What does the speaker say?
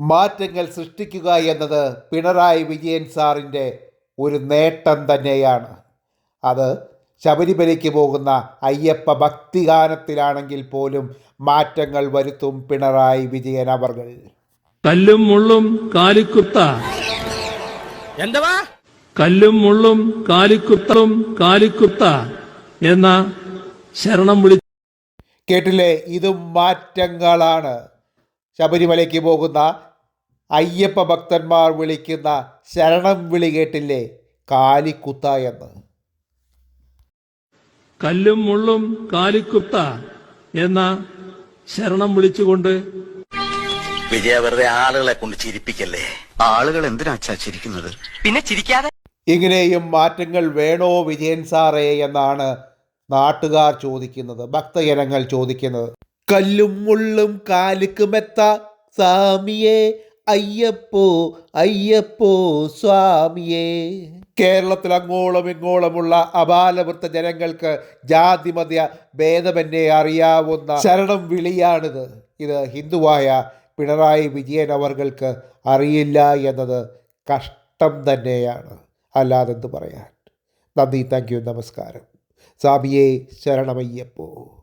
മാറ്റങ്ങൾ സൃഷ്ടിക്കുക എന്നത് പിണറായി വിജയൻ സാറിന്റെ ഒരു നേട്ടം തന്നെയാണ്. അത് ശബരിമലയ്ക്ക് പോകുന്ന അയ്യപ്പ ഭക്തിഗാനത്തിലാണെങ്കിൽ പോലും മാറ്റങ്ങൾ വരുത്തും പിണറായി വിജയൻ അവർകൾ. കല്ലും മുള്ളും കാലിക്കുത്ത. എന്തവാ? കല്ലും മുള്ളും കാലിക്കുത്തും കാലിക്കുത്ത എന്ന ശരണം വിളി കേട്ടില്ലേ? ഇതും മാറ്റങ്ങളാണ്. ശബരിമലയ്ക്ക് പോകുന്ന അയ്യപ്പ ഭക്തന്മാർ വിളിക്കുന്ന ശരണം വിളി കേട്ടില്ലേ? കാലിക്കുത്ത എന്ന്. കല്ലും മുള്ളും കാലിക്കുത്ത എന്ന ശരണം വിളിച്ചുകൊണ്ട് വിജയ വെറുതെ ആളുകളെ കൊണ്ട് ചിരിപ്പിക്കല്ലേ? ആളുകൾ എന്തിനാ അച്ഛാ ചിരിക്കുന്നത്? പിന്നെ ചിരിക്കാതെ? ഇങ്ങനെയും മാറ്റങ്ങൾ വേണോ വിജയൻ സാറേ എന്നാണ് നാട്ടുകാർ ചോദിക്കുന്നത് ഭക്തജനങ്ങൾ ചോദിക്കുന്നത്. കല്ലും മുള്ളും കാലിക്കുമെത്ത സ്വാമിയേ അയ്യപ്പോ അയ്യപ്പോ സ്വാമിയേ. കേരളത്തിൽ അങ്ങോളം ഇങ്ങോളമുള്ള അപാലവൃത്ത ജനങ്ങൾക്ക് ജാതിമത ഭേദമെന്നെ അറിയാവുന്ന ശരണം വിളിയാണിത്. ഇത് ഹിന്ദുവായ പിണറായി വിജയൻ അവർക്ക് അറിയില്ല എന്നത് കഷ്ടം തന്നെയാണ്. അല്ലാതെന്ത് പറയാൻ? നന്ദി താങ്ക് യു നമസ്കാരം. സ്വാമിയെ ശരണമയ്യപ്പോ.